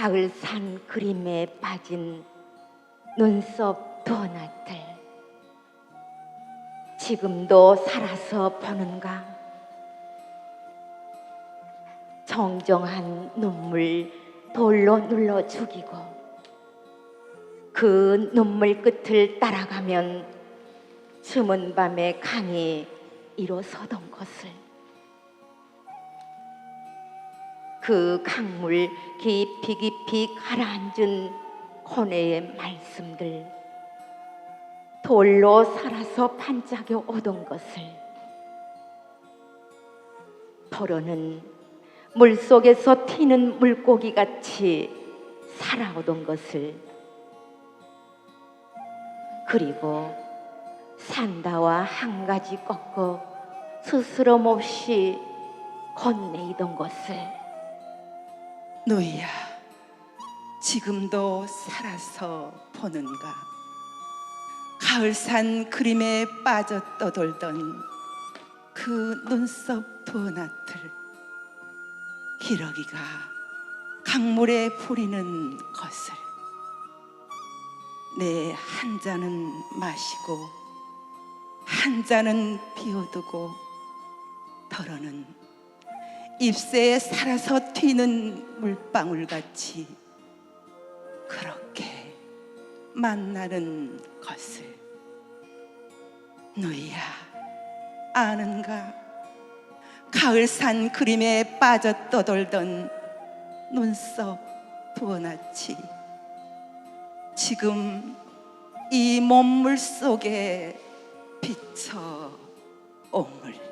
노야 가을 산 그림에 빠진 눈썹 도나들. 지금도 살아서 보는가? 정정한 눈물 돌로 눌러 죽이고 그 눈물 끝을 따라가면 숨은 밤에 강이 일어서던 것을 그 강물 깊이 깊이 가라앉은 고뇌의 말씀들. 돌로 살아서 반짝여 오던 것을. 도로는 물속에서 튀는 물고기 같이 살아오던 것을. 그리고 산다와 한 가지 꺾어 스스럼 없이 건네이던 것을 노이야, 지금도 살아서 보는가? 가을산 그림에 빠져 떠돌던 그 눈썹 도나들, 기러기가 강물에 부리는 것을 내 한 잔은 마시고 한 잔은 비워두고 덜어는 잎새에 살아서 튀는 물방울 같이 그렇게 만나는 것을 너희야 아는가? 가을산 그림에 빠져 떠돌던 눈썹 부어나치 지금 이 몸물 속에 비쳐 오물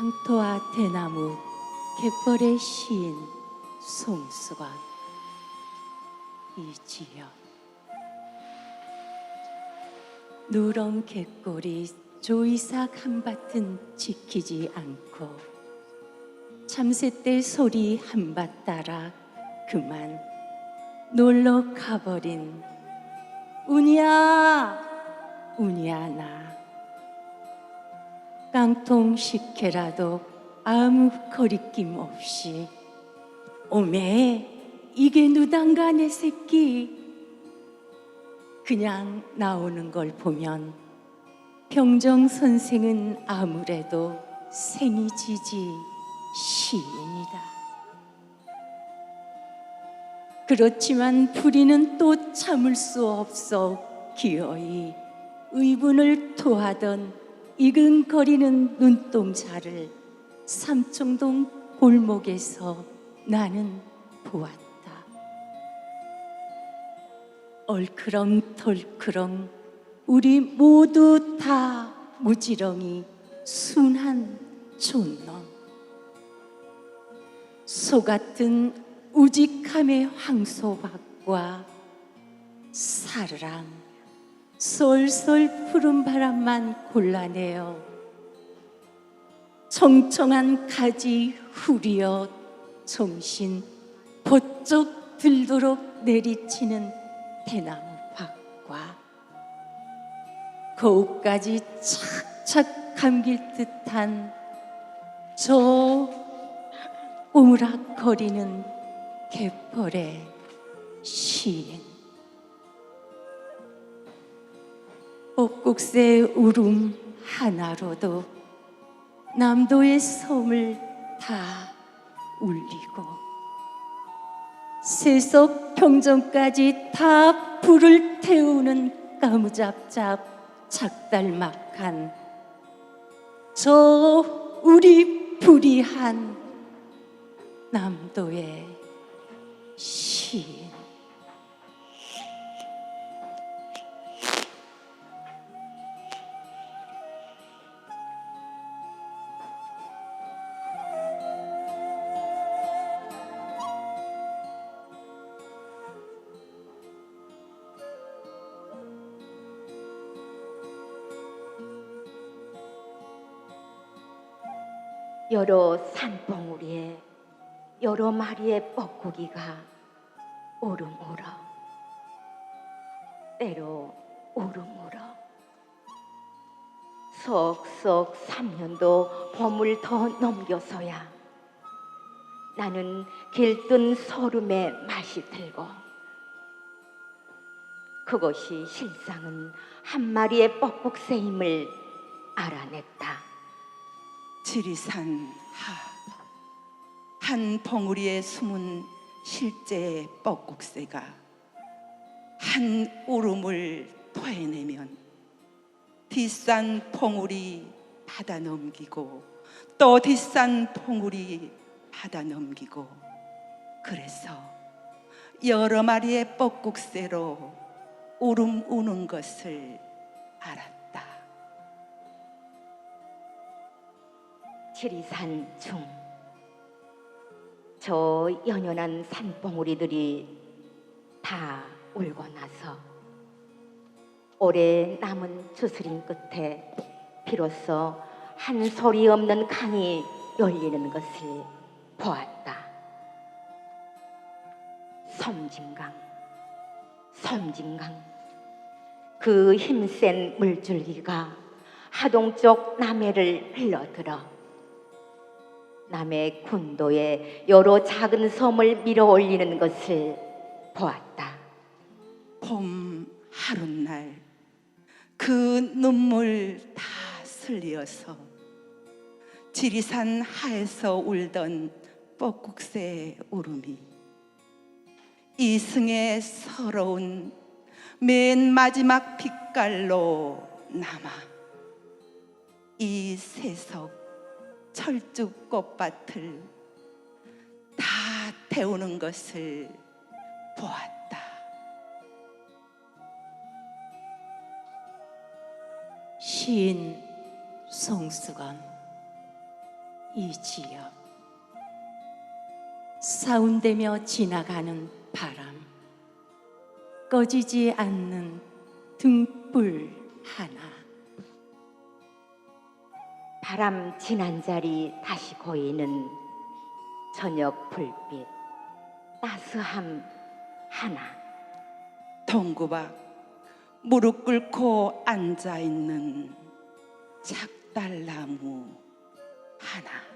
황토와 대나무 갯벌의 시인 송수관 이지연. 누런 갯골이 조이삭 한밭은 지키지 않고 참새떼 소리 한밭 따라 그만 놀러 가버린 운이야 운이야 나 깡통 식혜라도 아무 거리낌 없이 오메 이게 누단가 내 새끼 그냥 나오는 걸 보면 병정 선생은 아무래도 생이 지지 시인이다. 그렇지만 부리는 또 참을 수 없어 기어이 의분을 토하던 이근거리는 눈동자를 삼청동 골목에서 나는 보았다. 얼크렁 덜크렁 우리 모두 다 무지렁이 순한 촌놈 소 같은 우직함의 황소박과 사르랑 솔솔 푸른 바람만 골라내어 청청한 가지 후리어 정신 번쩍 들도록 내리치는 대나무 밭과 거울까지 착착 감길 듯한 저 오므락거리는 개펄의 시인 옥국새 울음 하나로도 남도의 섬을 다 울리고 세속 평정까지 다 불을 태우는 까무잡잡 작달막한 저 우리 불이한 남도의 시 여러 산봉우리에 여러 마리의 뻐꾸기가 오름울어 때로 오름울어 속속 3년도 봄을 더 넘겨서야 나는 길뜬 소름의 맛이 들고 그것이 실상은 한 마리의 뻐꾹새임을 알아냈다. 지리산 하. 한 봉우리에 숨은 실제 뻐국새가 한 울음을 토해내면 뒷산 봉우리 받아 넘기고 또 뒷산 봉우리 받아 넘기고 그래서 여러 마리의 뻐국새로 울음 우는 것을 알았다. 지리산 중. 저 연연한 산봉우리들이 다 울고 나서 올해 남은 주스린 끝에 비로소 한 소리 없는 강이 열리는 것을 보았다. 섬진강, 섬진강. 그 힘센 물줄기가 하동 쪽 남해를 흘러들어 남해 군도에 여러 작은 섬을 밀어 올리는 것을 보았다. 봄 하룻날 그 눈물 다 슬리어서 지리산 하에서 울던 뻐국새의 울음이 이승의 서러운 맨 마지막 빛깔로 남아 이 세석 철쭉 꽃밭을 다 태우는 것을 보았다. 시인 송수건 이지엽 사운되며 지나가는 바람 꺼지지 않는 등불 하나 바람 지난 자리 다시 고이는 저녁 불빛 따스함 하나. 동구박 무릎 꿇고 앉아 있는 작달나무 하나